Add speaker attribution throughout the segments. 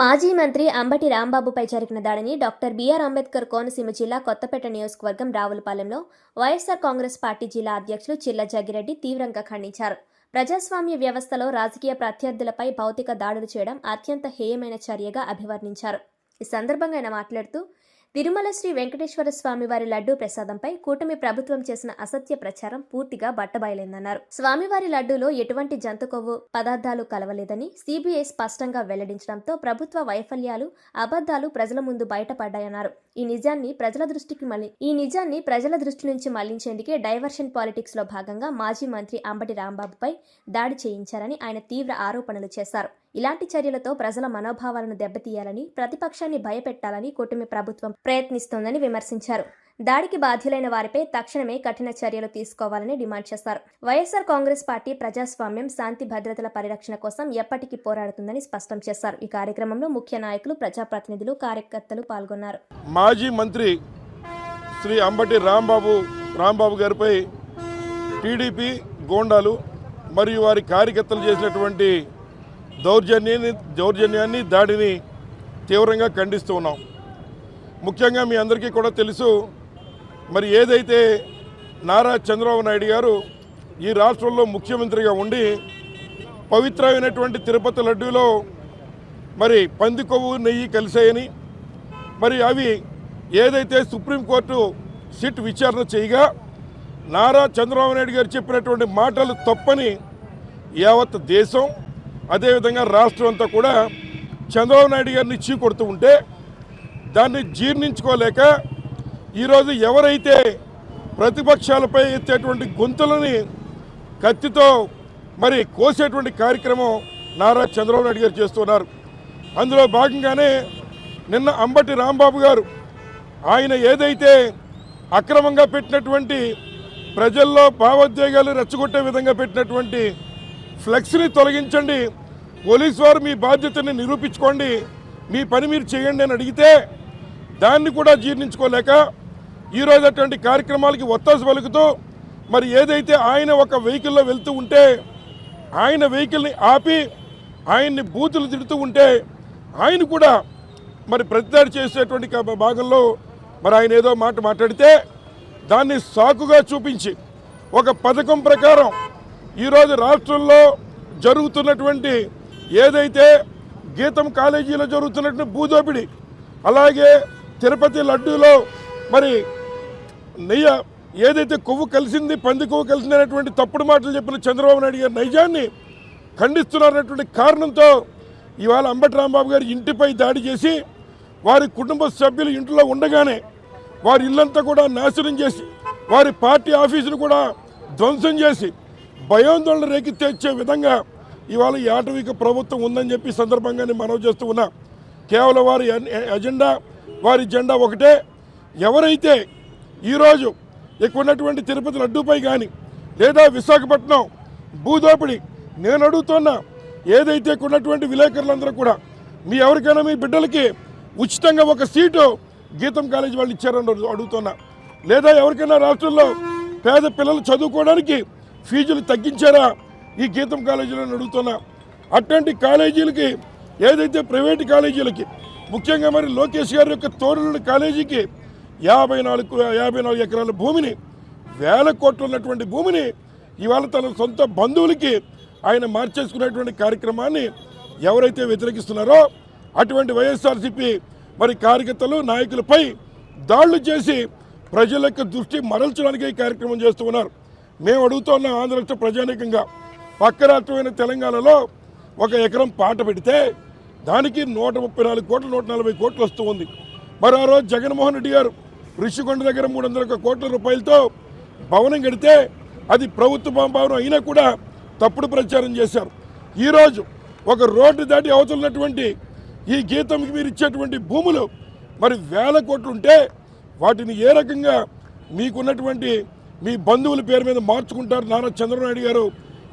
Speaker 1: మాజీ మంత్రి అంబటి రాంబాబుపై జరిగిన దాడిని డాక్టర్ బిఆర్ అంబేద్కర్ కోనసీమ జిల్లా కొత్తపేట నియోజకవర్గం రావులపాలెంలో వైఎస్ఆర్ కాంగ్రెస్ పార్టీ జిల్లా అధ్యక్షులు చిల్ల జగ్గిరెడ్డి తీవ్రంగా ఖండించారు. ప్రజాస్వామ్య వ్యవస్థలో రాజకీయ ప్రత్యర్థులపై భౌతిక దాడులు చేయడం అత్యంత హేయమైన చర్యగా అభివర్ణించారు. ఈ సందర్భంగా ఆయన మాట్లాడుతూ తిరుమల శ్రీ వెంకటేశ్వర స్వామివారి లడ్డూ ప్రసాదంపై కూటమి ప్రభుత్వం చేసిన అసత్య ప్రచారం పూర్తిగా బట్టబయలైందన్నారు. స్వామివారి లడ్డూలో ఎటువంటి జంతు కొవ్వు పదార్థాలు కలవలేదని సిబిఐ స్పష్టంగా వెల్లడించడంతో ప్రభుత్వ వైఫల్యాలు అబద్ధాలు ప్రజల ముందు బయటపడ్డాయన్నారు. ఈ నిజాన్ని ప్రజల దృష్టికి మళ్ళీ ఈ నిజాన్ని ప్రజల దృష్టి నుంచి మళ్ళించేందుకే డైవర్షన్ పాలిటిక్స్లో భాగంగా మాజీ మంత్రి అంబటి రాంబాబుపై దాడి చేయించారని ఆయన తీవ్ర ఆరోపణలు చేశారు. ఇలాంటి చర్యలతో ప్రజల మనోభావాలను దెబ్బతీయాలని ప్రతిపక్షాన్ని భయపెట్టాలని కూటమి ప్రభుత్వం ప్రయత్నిస్తోందని విమర్శించారు. దాడికి బాధ్యులైన వారిపై తక్షణమే కఠిన చర్యలు తీసుకోవాలని డిమాండ్ చేశారు. వైఎస్ఆర్ కాంగ్రెస్ పార్టీ ప్రజాస్వామ్యం శాంతి భద్రతల పరిరక్షణ కోసం ఎప్పటికీ పోరాడుతుందని స్పష్టం చేశారు. ఈ కార్యక్రమంలో ముఖ్య నాయకులు ప్రజాప్రతినిధులు కార్యకర్తలు పాల్గొన్నారు.
Speaker 2: మాజీ మంత్రి శ్రీ అంబటి రాంబాబు రాంబాబు గారిపై టీడీపీ గోండాలు మరియు వారి కార్యకర్తలు చేసినటువంటి దౌర్జన్యాన్ని దౌర్జన్యాన్ని దాడిని తీవ్రంగా ఖండిస్తూ ఉన్నాం. ముఖ్యంగా మీ అందరికీ కూడా తెలుసు మరి ఏదైతే నారా చంద్రబాబు నాయుడు గారు ఈ రాష్ట్రంలో ముఖ్యమంత్రిగా ఉండి పవిత్రమైనటువంటి తిరుపతి లడ్డూలో మరి పంది కొవ్వు నెయ్యి కలిసాయని మరి అవి ఏదైతే సుప్రీంకోర్టు సిట్ విచారణ చేయగా నారా చంద్రబాబు నాయుడు గారు చెప్పినటువంటి మాటలు తప్పని యావత్ దేశం అదేవిధంగా రాష్ట్రం అంతా కూడా చంద్రబాబు నాయుడు గారిని చీకొడుతూ ఉంటే దాన్ని జీర్ణించుకోలేక ఈరోజు ఎవరైతే ప్రతిపక్షాలపై ఎత్తేటువంటి గొంతులని కత్తితో మరి కోసేటువంటి కార్యక్రమం నారా చంద్రబాబు నాయుడు గారు చేస్తున్నారు. అందులో భాగంగానే నిన్న అంబటి రాంబాబు గారు ఆయన ఏదైతే అక్రమంగా పెట్టినటువంటి ప్రజల్లో భావోద్వేగాలు రెచ్చగొట్టే విధంగా పెట్టినటువంటి ఫ్లెక్స్ని తొలగించండి పోలీసు వారు మీ బాధ్యతని నిరూపించుకోండి. మీ పని మీరు చేయండి అని అడిగితే దాన్ని కూడా జీర్ణించుకోలేక ఈరోజు అటువంటి కార్యక్రమాలకి ఒత్తాసు పలుకుతూ మరి ఏదైతే ఆయన ఒక వెహికల్లో వెళ్తూ ఉంటే ఆయన వెహికల్ని ఆపి ఆయన్ని బూతులు తిడుతూ ఉంటే ఆయన కూడా మరి ప్రతిదాడి చేసేటువంటి భాగంలో మరి ఆయన ఏదో మాట మాట్లాడితే దాన్ని సాకుగా చూపించి ఒక పథకం ప్రకారం ఈరోజు రాష్ట్రంలో జరుగుతున్నటువంటి ఏదైతే గీతం కాలేజీలో జరుగుతున్నట్టు భూదోపిడి అలాగే తిరుపతి లడ్డూలో మరి నెయ్య ఏదైతే కొవ్వు కలిసింది పంది కొవ్వు కలిసింది అనేటువంటి తప్పుడు మాటలు చెప్పిన చంద్రబాబు నాయుడు గారి నైజాన్ని ఖండిస్తున్నారనేటువంటి కారణంతో ఇవాళ అంబటి రాంబాబు గారి ఇంటిపై దాడి చేసి వారి కుటుంబ సభ్యులు ఇంట్లో ఉండగానే వారి ఇల్లంతా కూడా నాశనం చేసి వారి పార్టీ ఆఫీసును కూడా ధ్వంసం చేసి భయాందోళన రేకెత్తిచ్చే విధంగా ఇవాళ ఈ ఆటవిక ప్రభుత్వం ఉందని చెప్పి సందర్భంగానే సందర్భంగా నేను మనవి చేస్తూ ఉన్నా. కేవలం వారి ఎజెండా వారి జెండా ఒకటే. ఎవరైతే ఈరోజు ఇక్కడ ఉన్నటువంటి తిరుపతి లడ్డూపై కానీ లేదా విశాఖపట్నం భూదోపిడి నేను అడుగుతున్నా ఏదైతే ఇక్కడ ఉన్నటువంటి విలేకరులందరూ కూడా మీ ఎవరికైనా మీ బిడ్డలకి ఉచితంగా ఒక సీటు గీతం కాలేజీ వాళ్ళు ఇచ్చారని అడుగుతున్నా. లేదా ఎవరికైనా రాష్ట్రంలో పేద పిల్లలు చదువుకోవడానికి ఫీజులు తగ్గించారా? ఈ గీతం కాలేజీలో నడుగుతున్నా అట్లాంటి కాలేజీలకి ఏదైతే ప్రైవేట్ కాలేజీలకి ముఖ్యంగా మరి లోకేష్ గారి యొక్క తోరుల కాలేజీకి యాభై నాలుగు యాభై నాలుగు ఎకరాల భూమిని వేల కోట్లు ఉన్నటువంటి భూమిని ఇవాళ తన సొంత బంధువులకి ఆయన మార్చేసుకునేటువంటి కార్యక్రమాన్ని ఎవరైతే వ్యతిరేకిస్తున్నారో అటువంటి వైఎస్ఆర్సీపీ మరి కార్యకర్తలు నాయకులపై దాడులు చేసి ప్రజల యొక్క దృష్టి మరల్చడానికి ఈ కార్యక్రమం చేస్తూ ఉన్నారు. మేము అడుగుతున్నాం ఆంధ్ర రాష్ట్ర ప్రజానీకంగా. పక్క రాష్ట్రమైన తెలంగాణలో ఒక ఎకరం పాట పెడితే దానికి నూట ముప్పై నాలుగు కోట్లు నూట నలభై కోట్లు వస్తూ ఉంది. మరి ఆ రోజు జగన్మోహన్ రెడ్డి గారు ఋషికొండ దగ్గర మూడు వందల కోట్ల రూపాయలతో భవనం కడితే అది ప్రభుత్వ భవనం అయినా కూడా తప్పుడు ప్రచారం చేశారు. ఈరోజు ఒక రోడ్డు దాటి అవతలన్నటువంటి ఈ గీతంకి మీరు ఇచ్చేటువంటి భూములు మరి వేల కోట్లు ఉంటే వాటిని ఏ రకంగా మీకున్నటువంటి మీ బంధువుల పేరు మీద మార్చుకుంటారు నారా చంద్రబాబు గారు?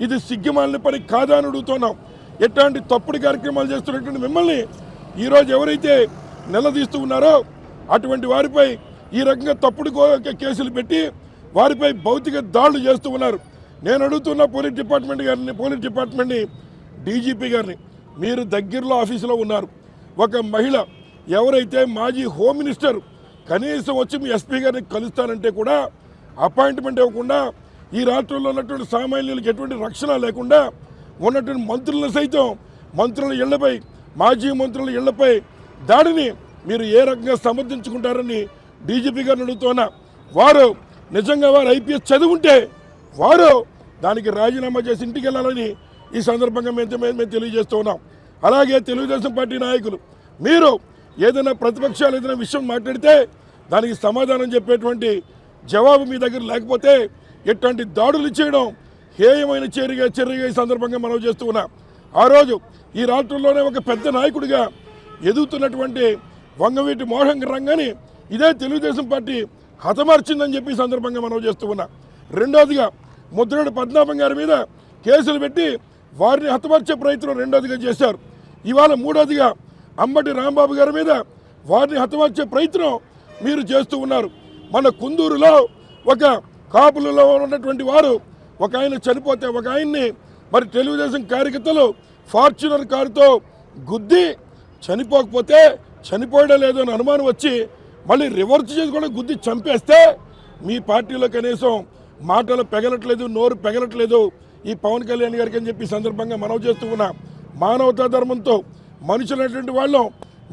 Speaker 2: ఇది సిగ్గుమాలిన పని కాదా అని అడుగుతున్నాం. ఎట్లాంటి తప్పుడు కార్యక్రమాలు చేస్తున్నటువంటి మిమ్మల్ని ఈరోజు ఎవరైతే నిలదీస్తూ ఉన్నారో అటువంటి వారిపై ఈ రకంగా తప్పుడు కేసులు పెట్టి వారిపై భౌతిక దాడులు చేస్తూ ఉన్నారు. నేను అడుగుతున్న పోలీస్ డిపార్ట్మెంట్ గారిని పోలీస్ డిపార్ట్మెంట్ని డీజీపీ గారిని మీరు దగ్గరలో ఆఫీసులో ఉన్నారు. ఒక మహిళ ఎవరైతే మాజీ హోమ్ మినిస్టర్ కనీసం వచ్చి మీ ఎస్పీ గారిని కలుస్తానంటే కూడా అపాయింట్మెంట్ ఇవ్వకుండా ఈ రాష్ట్రంలో ఉన్నటువంటి సామాన్యులకు ఎటువంటి రక్షణ లేకుండా ఉన్నటువంటి మంత్రులను సైతం మంత్రుల ఇళ్ళపై మాజీ మంత్రుల ఇళ్ళపై దాడిని మీరు ఏ రకంగా సమర్థించుకుంటారని డీజీపీ గారిని అడుగుతున్నా వారు నిజంగా వారు ఐపీఎస్ చదువుంటే వారు దానికి రాజీనామా చేసి ఇంటికి వెళ్ళాలని ఈ సందర్భంగా మేము మేము మేము తెలియజేస్తూ ఉన్నాం. అలాగే తెలుగుదేశం పార్టీ నాయకులు మీరు ఏదైనా ప్రతిపక్షాలు ఏదైనా విషయం మాట్లాడితే దానికి సమాధానం చెప్పేటువంటి జవాబు మీ దగ్గర లేకపోతే ఎట్లాంటి దాడులు చేయడం హేయమైన చర్యగా చర్యగా ఈ సందర్భంగా మనం చేస్తూ ఉన్నాం. ఆ రోజు ఈ రాష్ట్రంలోనే ఒక పెద్ద నాయకుడిగా ఎదుగుతున్నటువంటి వంగవీటి మోహన్ రంగాన్ని ఇదే తెలుగుదేశం పార్టీ హతమార్చిందని చెప్పి సందర్భంగా మనం చేస్తూ ఉన్నాం. రెండోదిగా ముద్రడు పద్మనాభం గారి మీద కేసులు పెట్టి వారిని హతమార్చే ప్రయత్నం రెండోదిగా చేశారు. ఇవాళ మూడోదిగా అంబటి రాంబాబు గారి మీద వారిని హతమార్చే ప్రయత్నం మీరు చేస్తూ ఉన్నారు. మన కుందూరులో ఒక కాపులలో ఉన్నటువంటి వారు ఒక ఆయన చనిపోతే ఒక ఆయన్ని మరి తెలుగుదేశం కార్యకర్తలు ఫార్చునర్ కారుతో గుద్ది చనిపోకపోతే చనిపోయడం లేదు అని అనుమానం వచ్చి మళ్ళీ రివర్స్ చేసి కూడా గుద్ది చంపేస్తే మీ పార్టీలో కనీసం మాటలు పెగలట్లేదు నోరు పెగలట్లేదు. ఈ పవన్ కళ్యాణ్ గారికి అని చెప్పి సందర్భంగా మనవి చేస్తూ ఉన్నాం మానవతా ధర్మంతో మనుషులైనటువంటి వాళ్ళం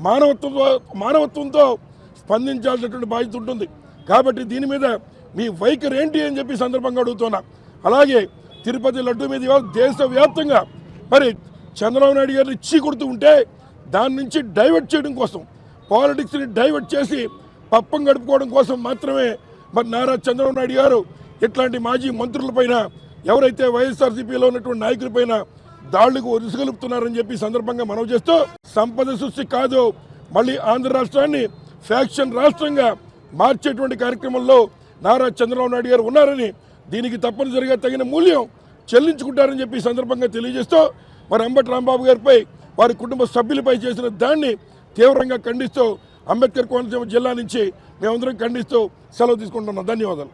Speaker 2: మానవత్వంతో మానవత్వంతో స్పందించాల్సినటువంటి బాధ్యత ఉంటుంది. కాబట్టి దీని మీద మీ వైఖరి ఏంటి అని చెప్పి సందర్భంగా అడుగుతున్నా. అలాగే తిరుపతి లడ్డు మీద ఇవాళ దేశవ్యాప్తంగా మరి చంద్రబాబు నాయుడు గారిని ఇచ్చి కొడుతూ ఉంటే దాని నుంచి డైవర్ట్ చేయడం కోసం పాలిటిక్స్ని డైవర్ట్ చేసి పప్పం గడుపుకోవడం కోసం మాత్రమే మరి నారా చంద్రబాబు నాయుడు గారు ఇట్లాంటి మాజీ మంత్రులపైన ఎవరైతే వైఎస్ఆర్సీపీలో ఉన్నటువంటి నాయకులపైన దాళ్ళకు ఉరుసుగలుపుతున్నారని చెప్పి సందర్భంగా మనవి చేస్తూ సంపద సృష్టి కాదు మళ్ళీ ఆంధ్ర రాష్ట్రాన్ని ఫ్యాక్షన్ రాష్ట్రంగా మార్చేటువంటి కార్యక్రమంలో నారా చంద్రబాబు నాయుడు గారు ఉన్నారని దీనికి తప్పనిసరిగా తగిన మూల్యం చెల్లించుకుంటారని చెప్పి సందర్భంగా తెలియజేస్తూ మరి అంబటి రాంబాబు గారిపై వారి కుటుంబ సభ్యులపై చేసిన దాన్ని తీవ్రంగా ఖండిస్తూ అంబేద్కర్ కోనసీమ జిల్లా నుంచి మేమందరం ఖండిస్తూ సెలవు తీసుకుంటున్నాం. ధన్యవాదాలు.